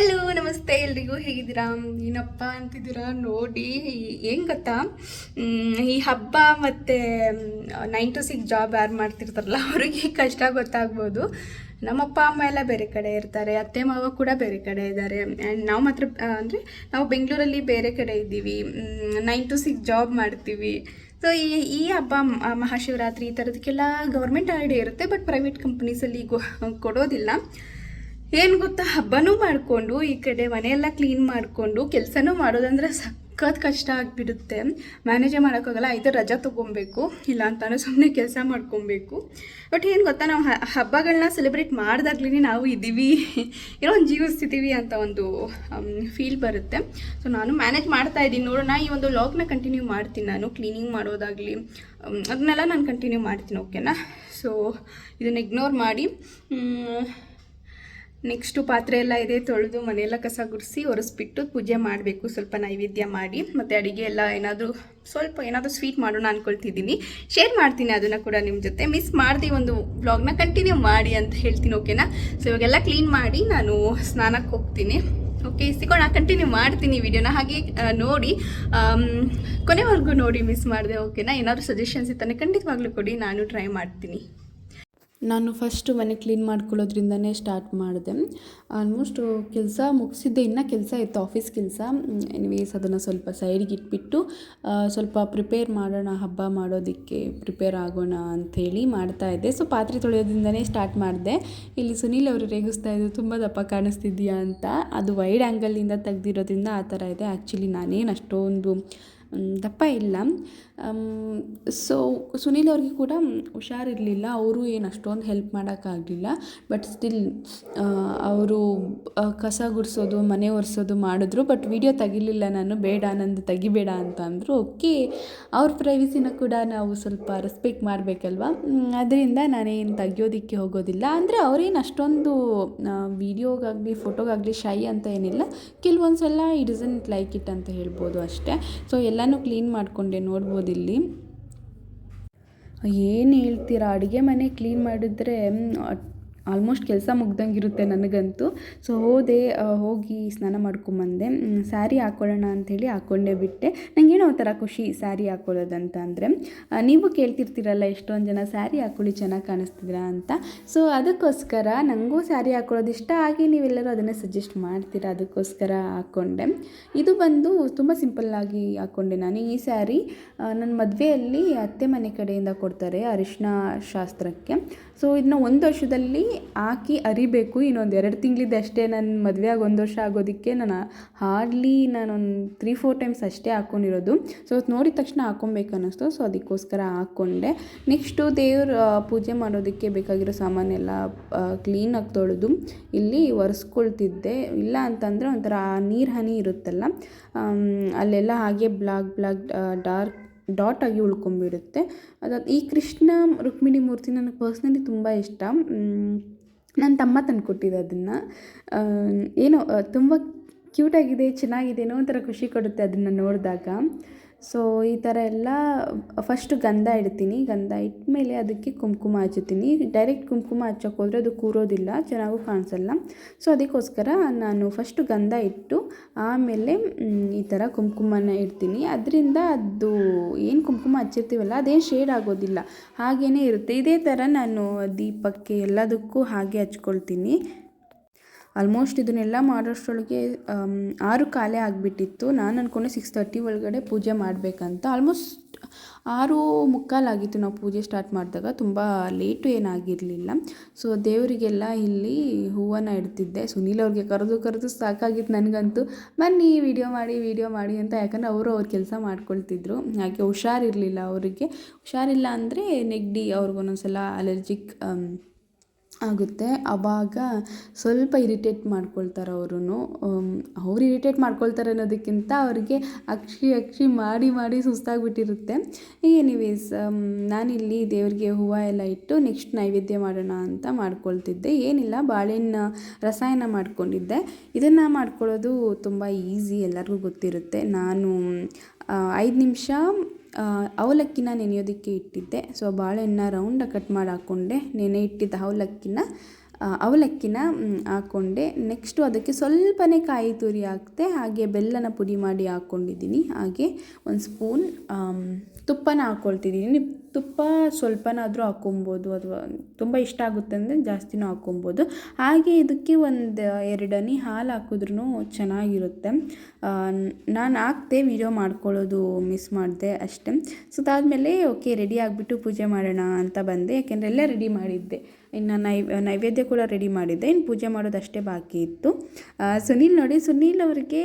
Hello ನಮಸ್ತೆ ಎಲ್ರಿಗೂ ಹೇಗಿದ್ದೀರಾ? ಏನಪ್ಪ ಅಂತಿದ್ದೀರಾ? ನೋಡಿ, ಏನು ಗೊತ್ತಾ? ಈ ಹಬ್ಬ ಮತ್ತು ನೈನ್ ಟು ಸಿಕ್ಸ್ ಜಾಬ್ ಯಾರು ಮಾಡ್ತಿರ್ತಾರಲ್ಲ, ಅವ್ರಿಗೆ ಕಷ್ಟ ಗೊತ್ತಾಗ್ಬೋದು. ನಮ್ಮಪ್ಪ, ಅಮ್ಮ ಎಲ್ಲ ಬೇರೆ ಕಡೆ ಇರ್ತಾರೆ, ಅತ್ತೆ, ಮಾವ ಕೂಡ ಬೇರೆ ಕಡೆ ಇದ್ದಾರೆ. ಆ್ಯಂಡ್ ನಾವು ಮಾತ್ರ ಅಂದರೆ ನಾವು ಬೆಂಗಳೂರಲ್ಲಿ ಬೇರೆ ಕಡೆ ಇದ್ದೀವಿ. ನೈನ್ ಟು ಸಿಕ್ಸ್ ಜಾಬ್ ಮಾಡ್ತೀವಿ. ಸೊ ಈ ಈ ಹಬ್ಬ ಮಹಾಶಿವರಾತ್ರಿ ಈ ಥರದಕ್ಕೆಲ್ಲ ಗೌರ್ಮೆಂಟ್ ಹಾಲಿಡೇ ಇರುತ್ತೆ ಬಟ್ ಪ್ರೈವೇಟ್ ಕಂಪ್ನೀಸಲ್ಲಿ ಕೊಡೋದಿಲ್ಲ. ಏನು ಗೊತ್ತಾ? ಹಬ್ಬನೂ ಮಾಡಿಕೊಂಡು, ಈ ಕಡೆ ಮನೆಯೆಲ್ಲ ಕ್ಲೀನ್ ಮಾಡಿಕೊಂಡು, ಕೆಲಸನೂ ಮಾಡೋದಂದ್ರೆ ಸಖತ್ ಕಷ್ಟ ಆಗಿಬಿಡುತ್ತೆ. ಮ್ಯಾನೇಜೇ ಮಾಡೋಕ್ಕಾಗಲ್ಲ, ಐದು ರಜಾ ತೊಗೊಬೇಕು, ಇಲ್ಲ ಸುಮ್ಮನೆ ಕೆಲಸ ಮಾಡ್ಕೊಬೇಕು. ಬಟ್ ಏನು ಗೊತ್ತಾ, ನಾವು ಹಬ್ಬಗಳನ್ನ ಸೆಲೆಬ್ರೇಟ್ ಮಾಡಿದಾಗ್ಲೇ ನಾವು ಇದ್ದೀವಿ ಏನೋ ಒಂದು ಜೀವಿಸ್ತಿದ್ದೀವಿ ಅಂತ ಒಂದು ಫೀಲ್ ಬರುತ್ತೆ. ಸೊ ನಾನು ಮ್ಯಾನೇಜ್ ಮಾಡ್ತಾ ಇದ್ದೀನಿ. ನೋಡೋಣ, ಈ ಒಂದು ಲಾಕ್ನ ಕಂಟಿನ್ಯೂ ಮಾಡ್ತೀನಿ ನಾನು ಕ್ಲೀನಿಂಗ್ ಮಾಡೋದಾಗಲಿ ಅದನ್ನೆಲ್ಲ ನಾನು ಕಂಟಿನ್ಯೂ ಮಾಡ್ತೀನಿ ಓಕೆನಾ ಸೊ ಇದನ್ನು ಇಗ್ನೋರ್ ಮಾಡಿ ನೆಕ್ಸ್ಟು ಪಾತ್ರೆ ಎಲ್ಲ ಇದೆ, ತೊಳೆದು ಮನೆಯೆಲ್ಲ ಕಸ ಗುಡಿಸಿ ಒರೆಸ್ಬಿಟ್ಟು ಪೂಜೆ ಮಾಡಬೇಕು. ಸ್ವಲ್ಪ ನೈವೇದ್ಯ ಮಾಡಿ, ಮತ್ತು ಅಡುಗೆ ಎಲ್ಲ ಏನಾದರೂ ಸ್ವಲ್ಪ ಏನಾದರೂ ಸ್ವೀಟ್ ಮಾಡೋಣ ಅಂದ್ಕೊಳ್ತಿದ್ದೀನಿ ಶೇರ್ ಮಾಡ್ತೀನಿ ಅದನ್ನು ಕೂಡ ನಿಮ್ಮ ಜೊತೆ. ಮಿಸ್ ಮಾಡಿದೆ ಒಂದು ವ್ಲಾಗ್ನ ಕಂಟಿನ್ಯೂ ಮಾಡಿ ಅಂತ ಹೇಳ್ತೀನಿ ಓಕೆನಾ ಸೊ ಇವಾಗೆಲ್ಲ ಕ್ಲೀನ್ ಮಾಡಿ ನಾನು ಸ್ನಾನಕ್ಕೆ ಹೋಗ್ತೀನಿ. ಓಕೆ ಸಿಗೋಣ ಕಂಟಿನ್ಯೂ ಮಾಡ್ತೀನಿ ವಿಡಿಯೋನ ಹಾಗೆ ನೋಡಿ ಕೊನೆವರೆಗೂ ನೋಡಿ ಮಿಸ್ ಮಾಡಿದೆ ಓಕೆನಾ ಏನಾದರೂ ಸಜೆಷನ್ಸ್ ಇತ್ತಾನೆ ಖಂಡಿತವಾಗ್ಲೂ ಕೊಡಿ, ನಾನು ಟ್ರೈ ಮಾಡ್ತೀನಿ. ನಾನು ಫಸ್ಟು ಮನೆ ಕ್ಲೀನ್ ಮಾಡ್ಕೊಳ್ಳೋದ್ರಿಂದನೇ ಸ್ಟಾರ್ಟ್ ಮಾಡಿದೆ. ಆಲ್ಮೋಸ್ಟ್ ಕೆಲಸ ಮುಗಿಸಿದ್ದೆ. ಇನ್ನೂ ಕೆಲಸ ಇತ್ತು ಆಫೀಸ್ ಕೆಲಸ. ಎನಿವೇಸ್ ಅದನ್ನು ಸ್ವಲ್ಪ ಸೈಡ್ಗೆ ಇಟ್ಬಿಟ್ಟು ಸ್ವಲ್ಪ ಪ್ರಿಪೇರ್ ಮಾಡೋಣ, ಹಬ್ಬ ಮಾಡೋದಕ್ಕೆ ಪ್ರಿಪೇರ್ ಆಗೋಣ ಅಂಥೇಳಿ ಮಾಡ್ತಾಯಿದ್ದೆ ಸೊ ಪಾತ್ರೆ ತೊಳೆಯೋದ್ರಿಂದನೇ ಸ್ಟಾರ್ಟ್ ಮಾಡಿದೆ. ಇಲ್ಲಿ ಸುನೀಲ್ ಅವರು ರೇಗಿಸ್ತಾ ಇದ್ದರು ತುಂಬ ದಪ್ಪ ಕಾಣಿಸ್ತಿದ್ಯಾ ಅಂತ. ಅದು ವೈಡ್ ಆ್ಯಂಗಲಿಂದ ತೆಗ್ದಿರೋದ್ರಿಂದ ಆ ಥರ ಇದೆ. ಆ್ಯಕ್ಚುಲಿ ನಾನೇನು ಅಷ್ಟೊಂದು ದಪ್ಪ ಇಲ್ಲ. ಸೊ ಸುನೀಲ್ ಅವ್ರಿಗೆ ಕೂಡ ಹುಷಾರಿರಲಿಲ್ಲ, ಅವರು ಏನು ಅಷ್ಟೊಂದು ಹೆಲ್ಪ್ ಮಾಡೋಕ್ಕಾಗಲಿಲ್ಲ ಬಟ್ ಸ್ಟಿಲ್ ಅವರು ಕಸ ಗುಡಿಸೋದು, ಮನೆ ಒರೆಸೋದು ಮಾಡಿದ್ರು ಬಟ್ ವಿಡಿಯೋ ತೆಗಿಲಿಲ್ಲ ನಾನು, ಬೇಡ, ನಂದು ತೆಗಿಬೇಡ ಅಂತ ಅಂದರು ಓಕೆ ಅವ್ರ ಪ್ರೈವಸಿನ ಕೂಡ ನಾವು ಸ್ವಲ್ಪ ರೆಸ್ಪೆಕ್ಟ್ ಮಾಡಬೇಕಲ್ವಾ? ಅದರಿಂದ ನಾನೇನು ತೆಗಿಯೋದಕ್ಕೆ ಹೋಗೋದಿಲ್ಲ, ಅಂದರೆ ಅವ್ರೇನು ಅಷ್ಟೊಂದು ವೀಡಿಯೋಗಾಗಲಿ ಫೋಟೋಗಾಗಲಿ ಶೈ ಅಂತ ಏನಿಲ್ಲ ಕೆಲವೊಂದು ಸಲ ಇಟ್ ಇಸಂಟ್ ಲೈಕ್ ಇಟ್ ಅಂತ ಹೇಳ್ಬೋದು ಅಷ್ಟೇ ಸೊ ಎಲ್ಲನೂ ಕ್ಲೀನ್ ಮಾಡಿಕೊಂಡೆ, ನೋಡ್ಬೋದು ಇಲ್ಲಿ ಏನು ಹೇಳ್ತೀರಾ? ಅಡುಗೆ ಮನೆ ಕ್ಲೀನ್ ಮಾಡಿದ್ರೆ ಆಲ್ಮೋಸ್ಟ್ ಕೆಲಸ ಮುಗ್ದಂಗಿರುತ್ತೆ ನನಗಂತೂ. ಸೊ ಹೋದೆ ಹೋಗಿ ಸ್ನಾನ ಮಾಡ್ಕೊಂಬಂದೆ. ಸ್ಯಾರಿ ಹಾಕ್ಕೊಳ್ಳೋಣ ಅಂಥೇಳಿ ಹಾಕ್ಕೊಂಡೇ ಬಿಟ್ಟೆ. ನನಗೇನೋ ಒಂಥರ ಖುಷಿ ಸ್ಯಾರಿ ಹಾಕ್ಕೊಳ್ಳೋದಂತ ಅಂದರೆ ನೀವು ಕೇಳ್ತಿರ್ತೀರಲ್ಲ ಎಷ್ಟೊಂದು ಜನ ಸ್ಯಾರಿ ಹಾಕೊಳ್ಳಿ ಚೆನ್ನಾಗಿ ಕಾಣಿಸ್ತಿದ್ದೀರಾ ಅಂತ. ಸೊ ಅದಕ್ಕೋಸ್ಕರ ನನಗೂ ಸ್ಯಾರಿ ಹಾಕೊಳ್ಳೋದು ಇಷ್ಟ ಆಗಿ ನೀವೆಲ್ಲರೂ ಅದನ್ನೇ ಸಜೆಸ್ಟ್ ಮಾಡ್ತೀರಾ ಅದಕ್ಕೋಸ್ಕರ ಹಾಕ್ಕೊಂಡೆ ಇದು ಬಂದು ತುಂಬ ಸಿಂಪಲ್ಲಾಗಿ ಹಾಕ್ಕೊಂಡೆ ನಾನು. ಈ ಸ್ಯಾರಿ ನನ್ನ ಮದುವೆಯಲ್ಲಿ ಅತ್ತೆ ಮನೆ ಕಡೆಯಿಂದ ಕೊಡ್ತಾರೆ ಅರಿಶಿನ ಶಾಸ್ತ್ರಕ್ಕೆ. ಸೊ ಇದನ್ನ ಒಂದು ವರ್ಷದಲ್ಲಿ ಹಾಕಿ ಅರಿಬೇಕು. ಇನ್ನೊಂದು ಎರಡು ತಿಂಗಳಿದ್ದು ಅಷ್ಟೇ ನನ್ನ ಮದುವೆ ಆಗಿ ಒಂದು ವರ್ಷ ಆಗೋದಕ್ಕೆ ನಾನು ಹಾರ್ಡ್ಲಿ ನಾನೊಂದು ತ್ರೀ ಫೋರ್ ಟೈಮ್ಸ್ ಅಷ್ಟೇ ಹಾಕ್ಕೊಂಡಿರೋದು ಸೊ ಅದು ನೋಡಿದ ತಕ್ಷಣ ಹಾಕ್ಕೊಬೇಕು ಅನ್ನಿಸ್ತು ಸೊ ಅದಕ್ಕೋಸ್ಕರ ಹಾಕ್ಕೊಂಡೆ ನೆಕ್ಸ್ಟು ದೇವ್ರ ಪೂಜೆ ಮಾಡೋದಕ್ಕೆ ಬೇಕಾಗಿರೋ ಸಾಮಾನೆಲ್ಲ ಕ್ಲೀನಾಗಿ ತೊಳೆದು ಇಲ್ಲಿ ಒರೆಸ್ಕೊಳ್ತಿದ್ದೆ. ಇಲ್ಲ ಅಂತಂದರೆ ಒಂಥರ ನೀರು ಹನಿ ಇರುತ್ತಲ್ಲ ಅಲ್ಲೆಲ್ಲ ಹಾಗೆ ಬ್ಲಾಕ್ ಬ್ಲಾಕ್ ಡಾರ್ಕ್ ಡಾಟ್ ಆಗಿ ಉಳ್ಕೊಂಬಿಡುತ್ತೆ. ಅದು ಈ ಕೃಷ್ಣ ರುಕ್ಮಿಣಿ ಮೂರ್ತಿ ನನಗೆ ಪರ್ಸ್ನಲಿ ತುಂಬ ಇಷ್ಟ. ನನ್ನ ತಮ್ಮ ತಂದುಕೊಟ್ಟಿದ್ದೆ ಅದನ್ನು ಏನೋ ತುಂಬ ಕ್ಯೂಟಾಗಿದೆ ಚೆನ್ನಾಗಿದೆ ಏನೋ ಒಂಥರ ಖುಷಿ ಕೊಡುತ್ತೆ ಅದನ್ನು ನೋಡಿದಾಗ. ಸೊ ಈ ಥರ ಎಲ್ಲ ಫಸ್ಟು ಗಂಧ ಇಡ್ತೀನಿ. ಗಂಧ ಇಟ್ಮೇಲೆ ಅದಕ್ಕೆ ಕುಂಕುಮ ಹಚ್ಚುತ್ತೀನಿ. ಡೈರೆಕ್ಟ್ ಕುಂಕುಮ ಹಚ್ಚಕ್ಕೆ ಹೋದರೆ ಅದು ಕೂರೋದಿಲ್ಲ, ಚೆನ್ನಾಗೂ ಕಾಣಿಸಲ್ಲ. ಸೊ ಅದಕ್ಕೋಸ್ಕರ ನಾನು ಫಸ್ಟು ಗಂಧ ಇಟ್ಟು, ಆಮೇಲೆ ಈ ಥರ ಕುಂಕುಮನ ಇಡ್ತೀನಿ. ಅದರಿಂದ ಅದು ಏನು ಕುಂಕುಮ ಹಚ್ಚಿರ್ತೀವಲ್ಲ, ಅದೇನು ಶೇಡ್ ಆಗೋದಿಲ್ಲ. ಹಾಗೇ ಇರುತ್ತೆ. ಇದೇ ಥರ ನಾನು ದೀಪಕ್ಕೆ ಎಲ್ಲದಕ್ಕೂ ಹಾಗೆ ಹಚ್ಕೊಳ್ತೀನಿ. ಆಲ್ಮೋಸ್ಟ್ ಇದನ್ನೆಲ್ಲ ಮಾಡೋಷ್ಟರೊಳಗೆ ಆರು ಕಾಲೇ ಆಗಿಬಿಟ್ಟಿತ್ತು. ನಾನು ಅಂದ್ಕೊಂಡೆ ಸಿಕ್ಸ್ ತರ್ಟಿ ಒಳಗಡೆ ಪೂಜೆ ಮಾಡಬೇಕಂತ. ಆಲ್ಮೋಸ್ಟ್ ಆರು ಮುಕ್ಕಾಲಾಗಿತ್ತು ನಾವು ಪೂಜೆ ಸ್ಟಾರ್ಟ್ ಮಾಡಿದಾಗ. ತುಂಬ ಲೇಟು ಏನಾಗಿರಲಿಲ್ಲ. ಸೊ ದೇವರಿಗೆಲ್ಲ ಇಲ್ಲಿ ಹೂವನ್ನು ಇಡ್ತಿದ್ದೆ. ಸುನೀಲ್ ಅವ್ರಿಗೆ ಕರೆದು ಕರೆದು ಸಾಕಾಗಿತ್ತು ನನಗಂತೂ. ಬನ್ನಿ ವಿಡಿಯೋ ಮಾಡಿ ವಿಡಿಯೋ ಮಾಡಿ ಅಂತ. ಯಾಕಂದರೆ ಅವರು ಅವ್ರ ಕೆಲಸ ಮಾಡ್ಕೊಳ್ತಿದ್ರು. ಯಾಕೆ ಹುಷಾರಿರಲಿಲ್ಲ ಅವರಿಗೆ. ಹುಷಾರಿಲ್ಲ ಅಂದರೆ ನೆಗಡಿ ಅವ್ರಿಗೊಂದೊಂದ್ಸಲ ಅಲರ್ಜಿಕ್ ಆಗುತ್ತೆ. ಆವಾಗ ಸ್ವಲ್ಪ ಇರಿಟೇಟ್ ಮಾಡ್ಕೊಳ್ತಾರೆ ಅವರು ಅವ್ರು ಇರಿಟೇಟ್ ಮಾಡ್ಕೊಳ್ತಾರೆ ಅನ್ನೋದಕ್ಕಿಂತ ಅವ್ರಿಗೆ ಅಕ್ಷಿ ಅಕ್ಷಿ ಮಾಡಿ ಮಾಡಿ ಸುಸ್ತಾಗ್ಬಿಟ್ಟಿರುತ್ತೆ. ಎನಿವೇಸ್ ನಾನಿಲ್ಲಿ ದೇವರಿಗೆ ಹೂವು ಎಲ್ಲ ಇಟ್ಟು ನೆಕ್ಸ್ಟ್ ನೈವೇದ್ಯ ಮಾಡೋಣ ಅಂತ ಮಾಡ್ಕೊಳ್ತಿದ್ದೆ. ಏನಿಲ್ಲ, ಬಾಳೆಹಣ್ಣು ರಸಾಯನ ಮಾಡ್ಕೊಂಡಿದ್ದೆ. ಇದನ್ನು ಮಾಡ್ಕೊಳ್ಳೋದು ತುಂಬ ಈಸಿ ಎಲ್ಲರಿಗೂ ಗೊತ್ತಿರುತ್ತೆ. ನಾನು ಐದು ನಿಮಿಷ ಅವಲಕ್ಕಿನ ನೆನೆಯೋದಕ್ಕೆ ಇಟ್ಟಿದ್ದೆ. ಸೊ ಬಾಳೆಹಣ್ಣ ರೌಂಡಾಗಿ ಕಟ್ ಮಾಡಿ ಹಾಕ್ಕೊಂಡೆ ನೆನೆ ಇಟ್ಟಿದ್ದ ಅವಲಕ್ಕಿನ ಅವಲಕ್ಕಿನ ಹಾಕ್ಕೊಂಡೆ ನೆಕ್ಸ್ಟು ಅದಕ್ಕೆ ಸ್ವಲ್ಪನೇ ಕಾಯಿ ತುರಿ ಹಾಕಿದೆ ಹಾಗೆ ಬೆಲ್ಲನ ಪುಡಿ ಮಾಡಿ ಹಾಕ್ಕೊಂಡಿದ್ದೀನಿ ಹಾಗೆ ಒಂದು ಸ್ಪೂನ್ ತುಪ್ಪನ ಹಾಕ್ಕೊಳ್ತಿದ್ದೀನಿ ತುಪ್ಪ ಸ್ವಲ್ಪನಾದರೂ ಹಾಕ್ಕೊಬೋದು ಅಥವಾ ತುಂಬ ಇಷ್ಟ ಆಗುತ್ತೆ ಅಂದರೆ ಜಾಸ್ತಿನೂ ಹಾಕ್ಕೊಬೋದು. ಹಾಗೆ ಇದಕ್ಕೆ ಒಂದು ಎರಡನೇ ಹಾಲು ಹಾಕಿದ್ರೂ ಚೆನ್ನಾಗಿರುತ್ತೆ. ನಾನು ಹಾಕ್ತೆ ವಿಡಿಯೋ ಮಾಡ್ಕೊಳ್ಳೋದು ಮಿಸ್ ಮಾಡಿದೆ ಅಷ್ಟೇ. ಸೊ, ಅದಾದಮೇಲೆ ಓಕೆ ರೆಡಿ ಆಗಿಬಿಟ್ಟು ಪೂಜೆ ಮಾಡೋಣ ಅಂತ ಬಂದೆ. ಯಾಕೆಂದರೆ ಎಲ್ಲ ರೆಡಿ ಮಾಡಿದ್ದೆ. ಇನ್ನು ನೈ, ನೈವೇದ್ಯ ಕೂಡ ರೆಡಿ ಮಾಡಿದ್ದೆ. ಇನ್ನು ಪೂಜೆ ಮಾಡೋದಷ್ಟೇ ಬಾಕಿ ಇತ್ತು. ಸುನೀಲ್ ನೋಡಿ, ಸುನೀಲ್ ಅವರಿಗೆ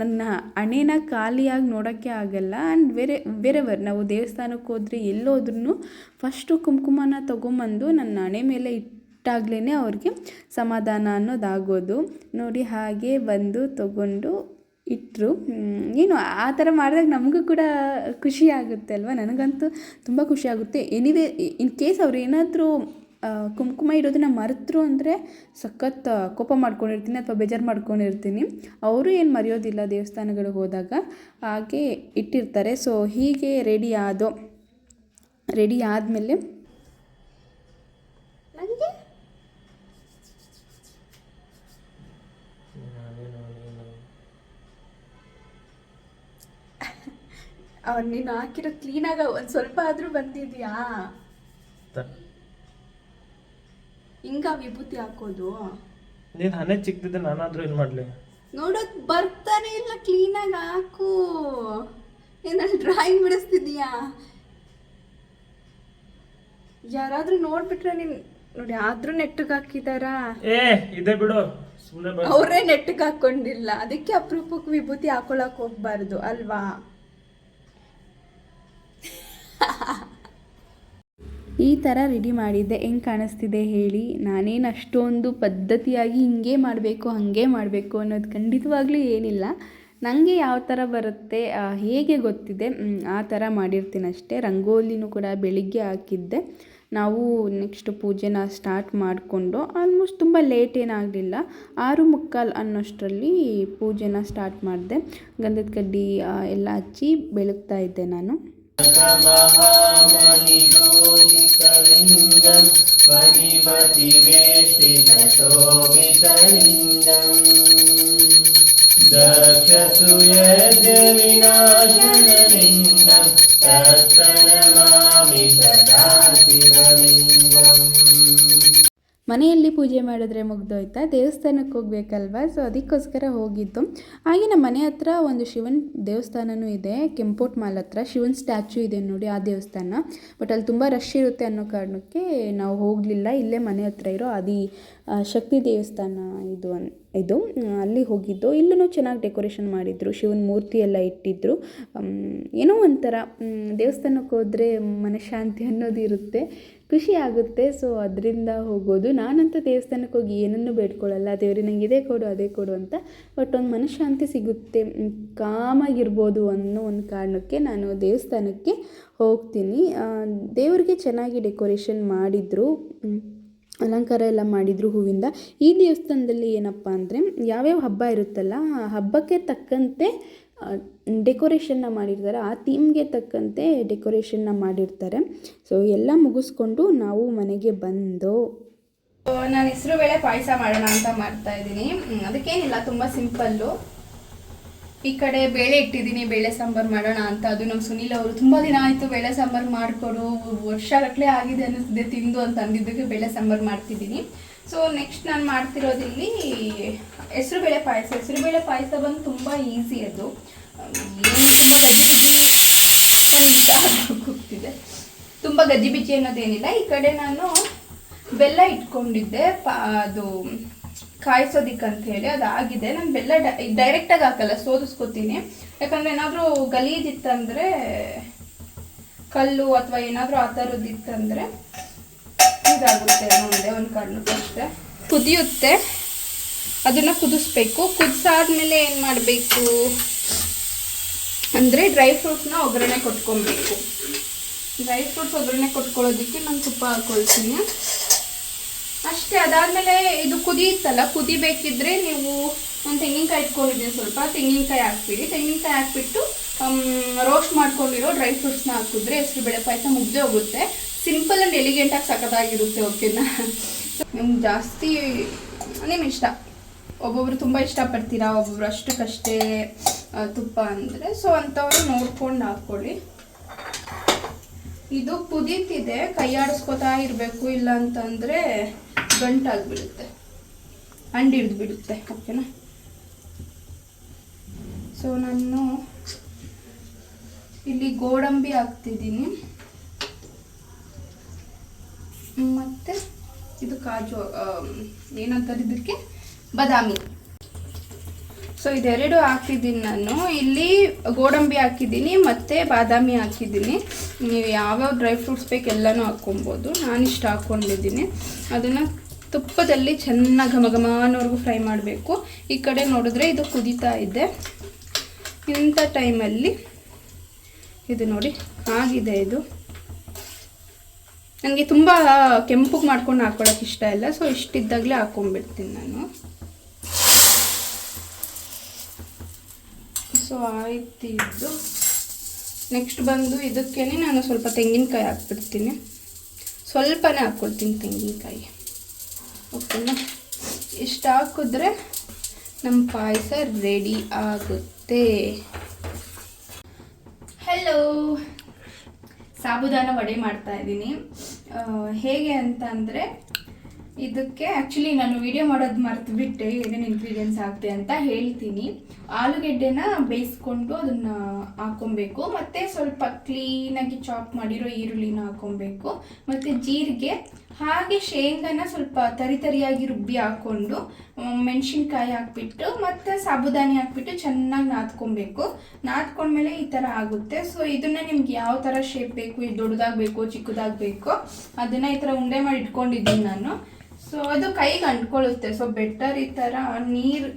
ನನ್ನ ಹಣೆನ ಖಾಲಿಯಾಗಿ ನೋಡೋಕ್ಕೆ ಆಗಲ್ಲ. ಆ್ಯಂಡ್ ಬೇರೆ ಬೇರೆವರ್ ನಾವು ದೇವಸ್ಥಾನಕ್ಕೆ ಹೋದರೆ ಎಲ್ಲೋದ್ರೂ ಫಸ್ಟು ಕುಂಕುಮನ ತೊಗೊಂಬಂದು ನನ್ನ ಹಣೆ ಮೇಲೆ ಇಟ್ಟಾಗ್ಲೇ ಅವ್ರಿಗೆ ಸಮಾಧಾನ ಅನ್ನೋದಾಗೋದು. ನೋಡಿ, ಹಾಗೆ ಬಂದು ತಗೊಂಡು ಇಟ್ಟರು ಏನು, ಆ ಥರ ಮಾಡಿದಾಗ ನಮಗೂ ಕೂಡ ಖುಷಿ ಆಗುತ್ತೆ ಅಲ್ವಾ? ನನಗಂತೂ ತುಂಬ ಖುಷಿ ಆಗುತ್ತೆ. ಎನಿವೇ ಇನ್ ಕೇಸ್ ಅವ್ರು ಏನಾದರೂ ಕುಂಕುಮ ಇಡೋದನ್ನ ಮರೆತರು ಅಂದರೆ ಸಖತ್ ಕೋಪ ಮಾಡ್ಕೊಂಡಿರ್ತೀನಿ ಅಥವಾ ಬೇಜಾರು ಮಾಡ್ಕೊಂಡಿರ್ತೀನಿ. ಅವರು ಏನು ಮರೆಯೋದಿಲ್ಲ ದೇವಸ್ಥಾನಗಳಿಗೆ ಹೋದಾಗ. ಹಾಗೆ ಇಟ್ಟಿರ್ತಾರೆ. ಸೊ ಹೀಗೆ ರೆಡಿ ಆದೋ ರೆಡಿ ಆದಮೇಲೆ ನೀನು ಹಾಕಿರೋ ಕ್ಲೀನಾಗ ಒಂದು ಸ್ವಲ್ಪ ಆದರೂ ಬಂದಿದ್ಯಾ? ಹಿಂಗ ವಿಭೂತಿ ಹಾಕೋದು. ನೀನ್ ಹನೆ ಚಿಕ್ಕದಿದ್ದೆ ನಾನಾದ್ರೂ ಏನ್ ಮಾಡ್ಲಿ. ನೋಡಕ್ ಬರ್ತಾನೆ ಇಲ್ಲ ಕ್ಲೀನಾಗಿ ಹಾಕು. ಏನಲ್ಲಿ ಡ್ರಾಯಿಂಗ್ ಬಿಡಿಸ್ತಿದ್ಯಾ? ಯಾರಾದ್ರೂ ನೋಡ್ಬಿಟ್ರೆ ನೀನ್ ನೋಡಿ ಆದ್ರೂ ನೆಟ್ಟಗ್ ಹಾಕಿದಾರಾ? ಏ ಇದೆ ಬಿಡು. ಅವರೇ ನೆಟ್ಟಿಗೆ ಹಾಕೊಂಡಿಲ್ಲ. ಅದಕ್ಕೆ ಅಪರೂಪಕ್ಕೆ ವಿಭೂತಿ ಹಾಕೊಳಕ್ ಹೋಗ್ಬಾರ್ದು ಅಲ್ವಾ? ಈ ಥರ ರೆಡಿ ಮಾಡಿದ್ದೆ. ಹೆಂಗೆ ಕಾಣಿಸ್ತಿದೆ ಹೇಳಿ. ನಾನೇನು ಅಷ್ಟೊಂದು ಪದ್ಧತಿಯಾಗಿ ಹಿಂಗೆ ಮಾಡಬೇಕು, ಹಾಗೆ ಮಾಡಬೇಕು ಅನ್ನೋದು ಖಂಡಿತವಾಗ್ಲೂ ಏನಿಲ್ಲ. ನನಗೆ ಯಾವ ಥರ ಬರುತ್ತೆ ಹೇಗೆ ಗೊತ್ತಿದೆ. ಆ ಥರ ಮಾಡಿರ್ತೀನಿ ಅಷ್ಟೇ. ರಂಗೋಲಿನೂ ಕೂಡ ಬೆಳಿಗ್ಗೆ ಹಾಕಿದ್ದೆ. ನಾವು ನೆಕ್ಸ್ಟ್ ಪೂಜೆನ ಸ್ಟಾರ್ಟ್ ಮಾಡಿಕೊಂಡು ಆಲ್ಮೋಸ್ಟ್ ತುಂಬ ಲೇಟ್ ಏನಾಗಲಿಲ್ಲ. ಆರು ಮುಕ್ಕಾಲು ಅನ್ನೋಷ್ಟರಲ್ಲಿ ಪೂಜೆನ ಸ್ಟಾರ್ಟ್ ಮಾಡಿದೆ. ಗಂಧದ ಕಡ್ಡಿ ಎಲ್ಲ ಹಚ್ಚಿ ಬೆಳಗ್ತಾ ಇದ್ದೆ ನಾನು. महामनि शोषितलिन्दं परिवतिवेशितशो वितलिन्दम् दशसु यजविनाशनलिन्दं कतनमामितदाशिरलिङ्गम् ಮನೆಯಲ್ಲಿ ಪೂಜೆ ಮಾಡಿದ್ರೆ ಮುಗ್ದೋಯ್ತಾ? ದೇವಸ್ಥಾನಕ್ಕೆ ಹೋಗ್ಬೇಕಲ್ವಾ? ಸೊ ಅದಕ್ಕೋಸ್ಕರ ಹೋಗಿದ್ದು. ಹಾಗೆ ನಮ್ಮ ಮನೆ ಹತ್ರ ಒಂದು ಶಿವನ ದೇವಸ್ಥಾನನೂ ಇದೆ, ಕೆಂಪೋಟ್ ಮಾಲ್ ಹತ್ರ. ಶಿವನ ಸ್ಟ್ಯಾಚು ಇದೆ ನೋಡಿ ಆ ದೇವಸ್ಥಾನ. ಬಟ್ ಅಲ್ಲಿ ತುಂಬ ರಶ್ ಇರುತ್ತೆ ಅನ್ನೋ ಕಾರಣಕ್ಕೆ ನಾವು ಹೋಗಲಿಲ್ಲ. ಇಲ್ಲೇ ಮನೆ ಹತ್ರ ಇರೋ ಆದಿ ಶಕ್ತಿ ದೇವಸ್ಥಾನ ಇದು ಅನ್ ಇದು ಅಲ್ಲಿ ಹೋಗಿದ್ದು. ಇಲ್ಲೂ ಚೆನ್ನಾಗಿ ಡೆಕೋರೇಷನ್ ಮಾಡಿದ್ರು. ಶಿವನ ಮೂರ್ತಿ ಎಲ್ಲ ಇಟ್ಟಿದ್ರು ಏನೋ ಒಂಥರ ದೇವಸ್ಥಾನಕ್ಕೆ ಹೋದರೆ ಮನಃಶಾಂತಿ ಅನ್ನೋದು ಇರುತ್ತೆ. ಖುಷಿ ಆಗುತ್ತೆ. ಸೊ ಅದರಿಂದ ಹೋಗೋದು. ನಾನಂತೂ ದೇವಸ್ಥಾನಕ್ಕೆ ಹೋಗಿ ಏನನ್ನೂ ಬೇಡ್ಕೊಳ್ಳಲ್ಲ. ದೇವ್ರಿಗೆ ನಂಗೆ ಇದೇ ಕೊಡು, ಅದೇ ಕೊಡು ಅಂತ. ಬಟ್ ಒಂದು ಮನಃಶಾಂತಿ ಸಿಗುತ್ತೆ. ಕಾಮಾಗಿರ್ಬೋದು ಅನ್ನೋ ಒಂದು ಕಾರಣಕ್ಕೆ ನಾನು ದೇವಸ್ಥಾನಕ್ಕೆ ಹೋಗ್ತೀನಿ. ದೇವ್ರಿಗೆ ಚೆನ್ನಾಗಿ ಡೆಕೋರೇಷನ್ ಮಾಡಿದರು. ಅಲಂಕಾರ ಎಲ್ಲ ಮಾಡಿದರು ಹೂವಿಂದ. ಈ ದೇವಸ್ಥಾನದಲ್ಲಿ ಏನಪ್ಪ ಅಂದರೆ ಯಾವ್ಯಾವ ಹಬ್ಬ ಇರುತ್ತಲ್ಲ, ಆ ಹಬ್ಬಕ್ಕೆ ತಕ್ಕಂತೆ ಡೆಕೋರೇಷನ್ನ ಮಾಡಿರ್ತಾರೆ. ಆ ಥೀಮ್ಗೆ ತಕ್ಕಂತೆ ಡೆಕೋರೇಷನ್ನ ಮಾಡಿರ್ತಾರೆ. ಸೊ ಎಲ್ಲ ಮುಗಿಸ್ಕೊಂಡು ನಾವು ಮನೆಗೆ ಬಂದು. ನಾನು ಹೆಸರು ಬೇಳೆ ಪಾಯಸ ಮಾಡೋಣ ಅಂತ ಮಾಡ್ತಾ ಇದ್ದೀನಿ. ಅದಕ್ಕೇನಿಲ್ಲ, ತುಂಬ ಸಿಂಪಲ್ಲು ಈ ಕಡೆ ಬೇಳೆ ಇಟ್ಟಿದ್ದೀನಿ, ಬೇಳೆ ಸಾಂಬಾರು ಮಾಡೋಣ ಅಂತ. ಅದು ನಮ್ಮ ಸುನೀಲ್ ಅವರು ತುಂಬ ದಿನ ಆಯಿತು ಬೇಳೆ ಸಾಂಬಾರು ಮಾಡಿಕೊಡು ವರ್ಷಗಟ್ಟಲೆ ಆಗಿದೆ ಅನ್ನಿಸ್ತಿದೆ ತಿಂದು ಅಂತ ಅಂದಿದ್ದಕ್ಕೆ ಬೇಳೆ ಸಾಂಬಾರು ಮಾಡ್ತಿದ್ದೀನಿ. ಸೊ ನೆಕ್ಸ್ಟ್ ನಾನು ಮಾಡ್ತಿರೋದಿಲ್ಲಿ ಹೆಸರು ಬೇಳೆ ಪಾಯಸ. ಹೆಸರು ಬೇಳೆ ಪಾಯಸ ಬಂದು ತುಂಬ ಈಸಿ ಅದು. ತುಂಬ ಗಜ್ಜಿ ಕೂಗ್ತಿದೆ ತುಂಬ ಗಜ್ಜಿ ಬಿಚ್ಚಿ ಅನ್ನೋದೇನಿಲ್ಲ. ಈ ಕಡೆ ನಾನು ಬೆಲ್ಲ ಇಟ್ಕೊಂಡಿದ್ದೆ, ಪಾ, ಅದು ಕಾಯಿಸೋದಿಕ್ಕಂತ ಹೇಳಿ ಅದಾಗಿದೆ. ನಾನು ಬೆಲ್ಲ ಡೈರೆಕ್ಟಾಗಿ ಹಾಕಲ್ಲ, ಸೋದಿಸ್ಕೋತೀನಿ. ಯಾಕಂದ್ರೆ ಏನಾದರೂ ಗಲೀಜಿತ್ತಂದರೆ, ಕಲ್ಲು ಅಥವಾ ಏನಾದರೂ ಆ ಥರದ್ದಿತ್ತಂದರೆ ಇದಾಗುತ್ತೆ ಮುಂದೆ ಒಂದು ಕಾರಣಕ್ಕಷ್ಟೇ ಕುದಿಯುತ್ತೆ. ಅದನ್ನು ಕುದಿಸ್ಬೇಕು. ಕುದಿಸಾದ್ಮೇಲೆ ಏನು ಮಾಡಬೇಕು? ಅಂದರೆ ಡ್ರೈ ಫ್ರೂಟ್ಸ್ನ ಒಗ್ಗರಣೆ ಕೊಟ್ಕೊಬೇಕು. ಡ್ರೈ ಫ್ರೂಟ್ಸ್ ಒಗ್ಗರಣೆ ಕೊಟ್ಕೊಳ್ಳೋದಕ್ಕೆ ನಾನು ತುಪ್ಪ ಹಾಕೊಳ್ತೀನಿ. ಅಷ್ಟೇ, ಅದಾದ್ಮೇಲೆ ಇದು ಕುದಿಯುತ್ತಲ್ಲ ಕುದಿಬೇಕಿದ್ರೆ ನೀವು ನಾನು ತೆಂಗಿನಕಾಯಿ ಇಟ್ಕೊಂಡಿದ್ದೀನಿ ಸ್ವಲ್ಪ, ತೆಂಗಿನಕಾಯಿ ಹಾಕ್ಬಿಡಿ. ತೆಂಗಿನಕಾಯಿ ಹಾಕ್ಬಿಟ್ಟು ರೋಸ್ಟ್ ಮಾಡ್ಕೊಂಡಿರೋ ಡ್ರೈ ಫ್ರೂಟ್ಸ್ನ ಹಾಕಿದ್ರೆ ಹೆಸರು ಬೇಳೆ ಪಾಯಸ ಮುಗ್ದೇ ಹೋಗುತ್ತೆ. ಸಿಂಪಲ್ ಆ್ಯಂಡ್ ಎಲಿಗೆಂಟಾಗಿ ಸಖತ್ತಾಗಿರುತ್ತೆ ಓಕೆನಾ ನಿಮ್ಗೆ ಜಾಸ್ತಿ ನಿಮ್ಮ ಇಷ್ಟ. ಒಬ್ಬೊಬ್ರು ತುಂಬ ಇಷ್ಟಪಡ್ತೀರಾ, ಒಬ್ಬೊಬ್ರು ಅಷ್ಟಕ್ಕಷ್ಟೇ ತುಪ್ಪ ಅಂದರೆ ಸೊ ಅಂಥವ್ರು ನೋಡ್ಕೊಂಡು ಹಾಕ್ಕೊಳ್ಳಿ. ಇದು ಕುದೀತಿದೆ, ಕೈ ಆಡಿಸ್ಕೊತಾ ಇರಬೇಕು, ಇಲ್ಲ ಅಂತಂದರೆ ಗಂಟಾಗ್ಬಿಡುತ್ತೆ. ಅಂಡ್ ಹಿಡ್ದು ಬಿಡುತ್ತೆ ಓಕೆನಾ ಸೊ ನಾನು ಇಲ್ಲಿ ಗೋಡಂಬಿ ಹಾಕ್ತಿದ್ದೀನಿ. ಮತ್ತು ಇದು ಕಾಜು ಏನಂತಾರೆ ಇದಕ್ಕೆ? ಬದಾಮಿ. ಸೊ ಇದೆರಡು ಹಾಕಿದ್ದೀನಿ ನಾನು. ಇಲ್ಲಿ ಗೋಡಂಬಿ ಹಾಕಿದ್ದೀನಿ, ಮತ್ತು ಬಾದಾಮಿ ಹಾಕಿದ್ದೀನಿ. ನೀವು ಯಾವ್ಯಾವ ಡ್ರೈ ಫ್ರೂಟ್ಸ್ ಬೇಕು ಎಲ್ಲನೂ ಹಾಕ್ಕೊಬೋದು. ನಾನಿಷ್ಟು ಹಾಕ್ಕೊಂಡಿದ್ದೀನಿ. ಅದನ್ನು ತುಪ್ಪದಲ್ಲಿ ಚೆನ್ನಾಗಿ ಘಮ ಅನ್ನೋವರೆಗೂ ಫ್ರೈ ಮಾಡಬೇಕು. ಈ ಕಡೆ ನೋಡಿದ್ರೆ ಇದು ಕುದೀತಾ ಇದೆ. ಇಂಥ ಟೈಮಲ್ಲಿ ಇದು ನೋಡಿ, ಆಗಿದೆ ಇದು. ನನಗೆ ತುಂಬ ಕೆಂಪಗೆ ಮಾಡ್ಕೊಂಡು ಹಾಕ್ಕೊಳಕ್ಕೆ ಇಷ್ಟ ಇಲ್ಲ, ಸೊ ಇಷ್ಟಿದ್ದಾಗಲೇ ಹಾಕ್ಕೊಂಡ್ಬಿಡ್ತೀನಿ ನಾನು. ಸೊ ಆಯ್ತು ಇದು. ನೆಕ್ಸ್ಟ್ ಬಂದು ಇದಕ್ಕೇನೆ ನಾನು ಸ್ವಲ್ಪ ತೆಂಗಿನಕಾಯಿ ಹಾಕ್ಬಿಡ್ತೀನಿ. ಸ್ವಲ್ಪನೇ ಹಾಕ್ಕೊಳ್ತೀನಿ ತೆಂಗಿನಕಾಯಿ. ಓಕೆನಾ? ಇಷ್ಟು ಹಾಕಿದ್ರೆ ನಮ್ಮ ಪಾಯಸ ರೆಡಿ ಆಗುತ್ತೆ. ಹಲೋ ಸಾಬುದಾನ ವಡೆ ಮಾಡ್ತಾ ಇದ್ದೀನಿ. ಹೇಗೆ ಅಂತ ಅಂದರೆ ಇದಕ್ಕೆ ಆ್ಯಕ್ಚುಲಿ ನಾನು ವಿಡಿಯೋ ಮಾಡೋದು ಮರೆತು ಬಿಟ್ಟೆ ಏನೇನು ಇಂಗ್ರೀಡಿಯೆಂಟ್ಸ್ ಹಾಕ್ತೆ ಅಂತ ಹೇಳ್ತೀನಿ. ಆಲೂಗೆಡ್ಡೆನ ಬೇಯಿಸ್ಕೊಂಡು ಅದನ್ನ ಹಾಕೊಬೇಕು ಮತ್ತು ಸ್ವಲ್ಪ ಕ್ಲೀನಾಗಿ ಚಾಪ್ ಮಾಡಿರೋ ಈರುಳ್ಳಿನ ಹಾಕೊಬೇಕು ಮತ್ತು ಜೀರಿಗೆ, ಹಾಗೆ ಶೇಂಗಾನ ಸ್ವಲ್ಪ ತರಿ ತರಿಯಾಗಿ ರುಬ್ಬಿ ಹಾಕ್ಕೊಂಡು ಮೆಣಸಿನ್ಕಾಯಿ ಹಾಕ್ಬಿಟ್ಟು, ಮತ್ತು ಸಾಬುದಾನಿ ಹಾಕ್ಬಿಟ್ಟು ಚೆನ್ನಾಗಿ ನಾದ್ಕೊಬೇಕು. ನಾದ್ಕೊಂಡ್ಮೇಲೆ ಈ ಥರ ಆಗುತ್ತೆ. ಸೊ ಇದನ್ನ ನಿಮ್ಗೆ ಯಾವ ಥರ ಶೇಪ್ ಬೇಕು, ಇದು ದೊಡ್ಡದಾಗಬೇಕು, ಚಿಕ್ಕದಾಗಬೇಕು, ಅದನ್ನು ಈ ಥರ ಉಂಡೆ ಮಾಡಿ ಇಟ್ಕೊಂಡಿದ್ದೀನಿ ನಾನು. ಸೊ ಅದು ಕೈಗೆ ಅಂಟ್ಕೊಳ್ಳುತ್ತೆ. ಸೊ ಬೆಟರ್ ಈ ಥರ ನೀರು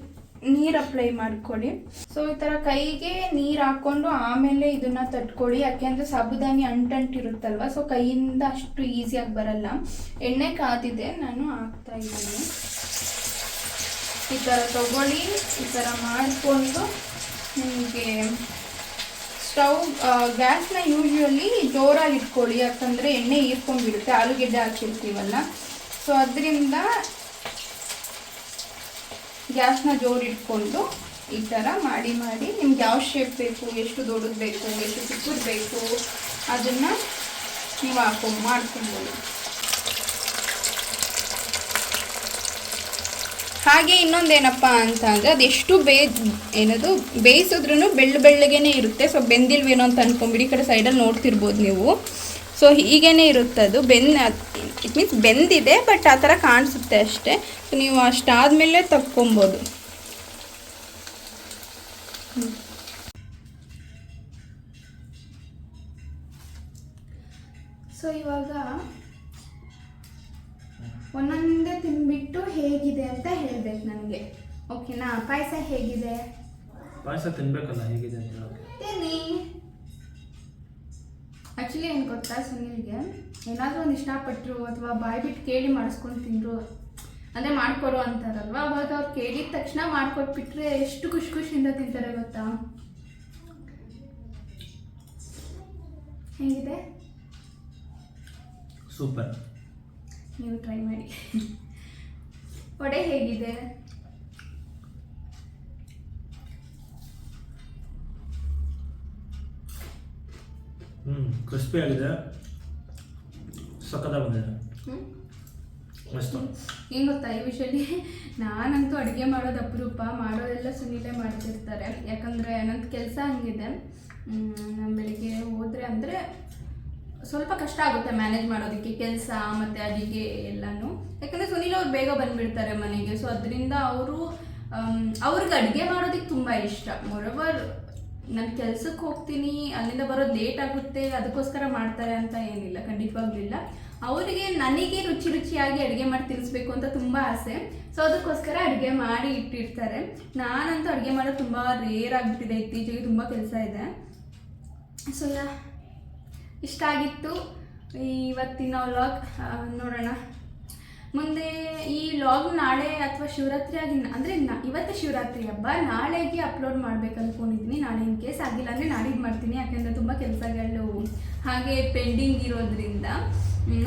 ನೀರು ಅಪ್ಲೈ ಮಾಡ್ಕೊಳ್ಳಿ. ಸೊ ಈ ಥರ ಕೈಗೆ ನೀರು ಹಾಕ್ಕೊಂಡು ಆಮೇಲೆ ಇದನ್ನ ತಟ್ಕೊಳ್ಳಿ. ಯಾಕೆಂದರೆ ಸಾಬುದಾನಿ ಅಂಟಂಟಿರುತ್ತಲ್ವ ಸೊ ಕೈಯಿಂದ ಅಷ್ಟು ಈಸಿಯಾಗಿ ಬರಲ್ಲ. ಎಣ್ಣೆ ಕಾದಿದೆ, ನಾನು ಹಾಕ್ತಾ ಇದ್ದೀನಿ. ಈ ಥರ ತಗೊಳ್ಳಿ, ಈ ಥರ ಮಾಡಿಕೊಂಡು ನಿಮಗೆ ಸ್ಟವ್ ಗ್ಯಾಸ್ನ ಯೂಶ್ವಲಿ ಜೋರಾಗಿ ಇಟ್ಕೊಳ್ಳಿ. ಯಾಕಂದರೆ ಎಣ್ಣೆ ಹೀರ್ಕೊಂಡ್ಬಿಡುತ್ತೆ. ಆಲೂಗೆಡ್ಡೆ ಹಾಕಿರ್ತೀವಲ್ಲ. ಸೊ ಅದರಿಂದ ಗ್ಯಾಸ್ನ ಜೋರು ಇಟ್ಕೊಂಡು ಈ ಥರ ಮಾಡಿ ಮಾಡಿ ನಿಮ್ಗೆ ಯಾವ ಶೇಪ್ ಬೇಕು, ಎಷ್ಟು ದೊಡ್ಡದು ಬೇಕು, ಎಷ್ಟು ಚಿಕ್ಕದು ಬೇಕು ಅದನ್ನು ನೀವು ಹಾಕೊಂಡು ಮಾಡ್ಕೊಬೋದು. ಹಾಗೆ ಇನ್ನೊಂದೇನಪ್ಪ ಅಂತ ಅಂದರೆ ಅದೆಷ್ಟು ಬೇ, ಏನದು ಬೇಯಿಸಿದ್ರೂ ಬೆಳ್ಳು ಬೆಳ್ಳಗೇನೆ ಇರುತ್ತೆ. ಸೊ ಬೆಂದಿಲ್ವೇನೋ ಅಂತ ಅನ್ಕೊಂಬಿಡಿ. ಈ ಕಡೆ ಸೈಡಲ್ಲಿ ನೋಡ್ತಿರ್ಬೋದು ನೀವು. ಸೊ ಹೀಗೇನೆ ಇರುತ್ತೆ ಅದು. ಬೆಂದ ಇಟ್ ಮೀನ್ಸ್ ಬೆಂದಿದೆ ಬಟ್ ಆ ಥರ ಕಾಣಿಸುತ್ತೆ ಅಷ್ಟೇ. ಸೊ ನೀವು ಅಷ್ಟಾದಮೇಲೆ ತಕ್ಕೊಬೋದು. ಸೊ ಇವಾಗ ಒಂದೊಂದೇ ತಿನ್ಬಿಟ್ಟು ಹೇಗಿದೆ ಅಂತ ಹೇಳ್ಬೇಕು ನನಗೆ. ಓಕೆನಾ ಪಾಯಸ ಹೇಗಿದೆ? ಪಾಯಸ ತಿನ್ಬೇಕಲ್ಲ ಹೇಗಿದೆ ಅಂತ. ಆ್ಯಕ್ಚುಲಿ ಏನು ಗೊತ್ತಾ ಸುನಿಲ್ಗೆ? ಏನಾದರೂ ಒಂದು ಇಷ್ಟಪಟ್ಟರು ಅಥವಾ ಬಾಯ್ ಬಿಟ್ಟು ಕೇಳಿ ಮಾಡಿಸ್ಕೊಂಡು ತಿಂದರು ಅಂದರೆ ಮಾಡ್ಕೊಡು ಅಂತಾರಲ್ವ? ಅವಾಗ ಅವ್ರು ಕೇಳಿದ ತಕ್ಷಣ ಮಾಡ್ಕೊಟ್ಬಿಟ್ರೆ ಎಷ್ಟು ಖುಷಿ ಖುಷಿಯಿಂದ ತಿಂತಾರೆ ಗೊತ್ತಾ? ಹೇಗಿದೆ? ಸೂಪರ್. ನೀವು ಟ್ರೈ ಮಾಡಿ. ವಡೆ ಹೇಗಿದೆ? ಕ್ರಿಸ್ಪಿ ಆಗಿದೆ. ಸಖತ್ತಾಗಿ ಬಂದಿದೆ. ಮಸ್ತು. ಏನು ಗೊತ್ತಾ ಯೂಶಲಿ ನಾನಂತೂ ಅಡುಗೆ ಮಾಡೋದು ಅಪರೂಪ ಮಾಡೋದೆಲ್ಲ ಸುನೀಲೆ ಮಾಡ್ತಿರ್ತಾರೆ. ಯಾಕಂದರೆ ನಂದು ಕೆಲಸ ಹಂಗಿದೆ. ನಾನು ಬೆಳಿಗ್ಗೆ ಹೋದರೆ ಅಂದರೆ ಸ್ವಲ್ಪ ಕಷ್ಟ ಆಗುತ್ತೆ ಮ್ಯಾನೇಜ್ ಮಾಡೋದಕ್ಕೆ ಕೆಲಸ ಮತ್ತು ಅಡುಗೆ ಎಲ್ಲನೂ. ಯಾಕಂದರೆ ಸುನೀಲ್ ಅವ್ರು ಬೇಗ ಬಂದುಬಿಡ್ತಾರೆ ಮನೆಗೆ. ಸೊ ಅದರಿಂದ ಅವರು ಅವ್ರಿಗೆ ಅಡುಗೆ ಮಾಡೋದಕ್ಕೆ ತುಂಬ ಇಷ್ಟ. ಮೊರವರ್ ನಾನು ಕೆಲ್ಸಕ್ಕೆ ಹೋಗ್ತೀನಿ, ಅಲ್ಲಿಂದ ಬರೋದು ಲೇಟ್ ಆಗುತ್ತೆ, ಅದಕ್ಕೋಸ್ಕರ ಮಾಡ್ತಾರೆ ಅಂತ ಏನಿಲ್ಲ, ಖಂಡಿತವಾಗ್ಲಿಲ್ಲ. ಅವರಿಗೆ ನನಗೆ ರುಚಿ ರುಚಿಯಾಗಿ ಅಡುಗೆ ಮಾಡಿ ತಿನ್ನಿಸ್ಬೇಕು ಅಂತ ತುಂಬ ಆಸೆ. ಸೊ ಅದಕ್ಕೋಸ್ಕರ ಅಡುಗೆ ಮಾಡಿ ಇಟ್ಟಿರ್ತಾರೆ. ನಾನಂತೂ ಅಡುಗೆ ಮಾಡೋದು ತುಂಬ ರೇರ್ ಆಗಿಬಿಟ್ಟಿದೆ ಇತ್ತೀಚೆಗೆ, ತುಂಬ ಕೆಲಸ ಇದೆ. ಸೊ ಇಷ್ಟ ಆಗಿತ್ತು. ಇವತ್ತಿನ ವ್ಲಾಗ್ ನೋಡೋಣ. ಮುಂದೆ ಈ ಲಾಗ್ ನಾಳೆ ಅಥವಾ ಶಿವರಾತ್ರಿ ಆಗಿ ಅಂದರೆ ಇವತ್ತು ಶಿವರಾತ್ರಿ ಹಬ್ಬ, ನಾಳೆಗೆ ಅಪ್ಲೋಡ್ ಮಾಡ್ಬೇಕು ಅನ್ಕೊಂಡಿದ್ದೀನಿ ನಾಳೆ ಇನ್ ಕೇಸ್ ಆಗಿಲ್ಲ ಅಂದರೆ ನಾಡಿದ್ದು ಮಾಡ್ತೀನಿ. ಯಾಕೆಂದರೆ ತುಂಬ ಕೆಲಸಗಳು ಹಾಗೆ ಪೆಂಡಿಂಗ್ ಇರೋದ್ರಿಂದ.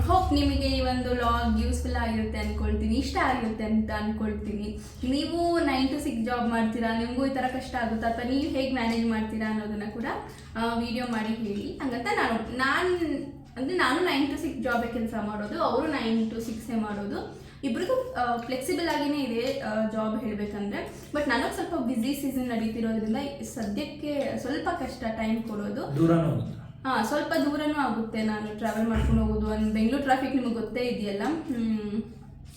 ಹೋಪ್ ನಿಮಗೆ ಈ ಒಂದು ಲಾಗ್ ಯೂಸ್ಫುಲ್ ಆಗಿರುತ್ತೆ ಅಂದ್ಕೊಳ್ತೀನಿ ಇಷ್ಟ ಆಗಿರುತ್ತೆ ಅಂತ ಅಂದ್ಕೊಳ್ತೀನಿ ನೀವು ನೈನ್ ಟು ಸಿಕ್ಸ್ ಜಾಬ್ ಮಾಡ್ತೀರಾ? ನಿಮಗೂ ಈ ಥರ ಕಷ್ಟ ಆಗುತ್ತಾ? ಅಥವಾ ನೀವು ಹೇಗೆ ಮ್ಯಾನೇಜ್ ಮಾಡ್ತೀರಾ ಅನ್ನೋದನ್ನು ಕೂಡ ವಿಡಿಯೋ ಮಾಡಿ ಹೇಳಿ. ಹಂಗಂತ ನಾನು ನಾನು ಅಂದರೆ ನಾನು ನೈನ್ ಟು ಸಿಕ್ಸ್ ಜಾಬೇ ಕೆಲಸ ಮಾಡೋದು ಅವರು ನೈನ್ ಟು ಸಿಕ್ಸೇ ಮಾಡೋದು. ಇಬ್ರಿಗೂ ಫ್ಲೆಕ್ಸಿಬಲ್ ಆಗಿನೇ ಇದೆ ಜಾಬ್ ಹೇಳಬೇಕಂದ್ರೆ. ಬಟ್ ನನಗೆ ಸ್ವಲ್ಪ ಬ್ಯುಸಿ ಸೀಸನ್ ನಡೀತಿರೋದ್ರಿಂದ ಸದ್ಯಕ್ಕೆ ಸ್ವಲ್ಪ ಕಷ್ಟ ಟೈಮ್ ಕೊಡೋದು. ಹಾಂ ಸ್ವಲ್ಪ ದೂರನೂ ಆಗುತ್ತೆ. ನಾನು ಟ್ರಾವೆಲ್ ಮಾಡ್ಕೊಂಡು ಹೋಗೋದು. ಒಂದು ಬೆಂಗಳೂರು ಟ್ರಾಫಿಕ್ ನಿಮಗೆ ಗೊತ್ತೇ ಇದೆಯಲ್ಲ?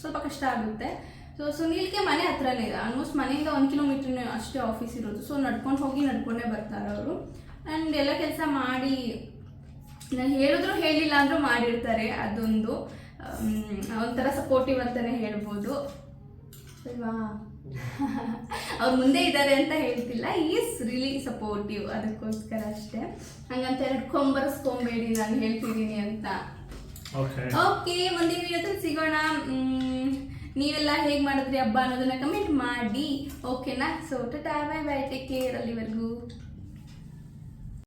ಸ್ವಲ್ಪ ಕಷ್ಟ ಆಗುತ್ತೆ. ಸೊ ಸುನೀಲ್ಗೆ ಮನೆ ಹತ್ರನೇ ಇದೆ ಆಲ್ಮೋಸ್ಟ್ ಮನೆಯಿಂದ ಒಂದು ಕಿಲೋಮೀಟರ್ ಅಷ್ಟೇ ಆಫೀಸ್ ಇರೋದು. ಸೊ ನಡ್ಕೊಂಡು ಹೋಗಿ ನಡ್ಕೊಂಡೇ ಬರ್ತಾರೆ ಅವರು ಆ್ಯಂಡ್ ಎಲ್ಲ ಕೆಲಸ ಮಾಡಿ ಹೇಳಿದ್ರು ಹೇಳಿಲ್ಲ ಅಂದರೂ ಮಾಡಿರ್ತಾರೆ ಅದೊಂದು ಒಂಥರ ಸಪೋರ್ಟಿವ್ ಅಂತಾನೆ ಹೇಳ್ಬೋದು. ಅಲ್ವಾ? ಅವ್ರು ಮುಂದೆ ಇದ್ದಾರೆ ಅಂತ ಹೇಳ್ತಿಲ್ಲ ಈಸ್ ರಿಲಿ ಸಪೋರ್ಟಿವ್ ಅದಕ್ಕೋಸ್ಕರ ಅಷ್ಟೇ. ಹಂಗಂತ ಎರಡು ಕೊಂಬರ್ಸ್ಕೊಂಬೇಡಿ ನಾನು ಹೇಳ್ತಿದ್ದೀನಿ ಅಂತ. ಓಕೆ ಮುಂದಿನ ವಿಡಿಯೋದಲ್ಲಿ ಸಿಗೋಣ. ನೀವೆಲ್ಲ ಹೇಗೆ ಮಾಡಿದ್ರಿ ಹಬ್ಬ ಅನ್ನೋದನ್ನ ಕಮೆಂಟ್ ಮಾಡಿ. ಓಕೆನಾ so tata bye bye take care ಅಲ್ಲಿವರೆಗೂ.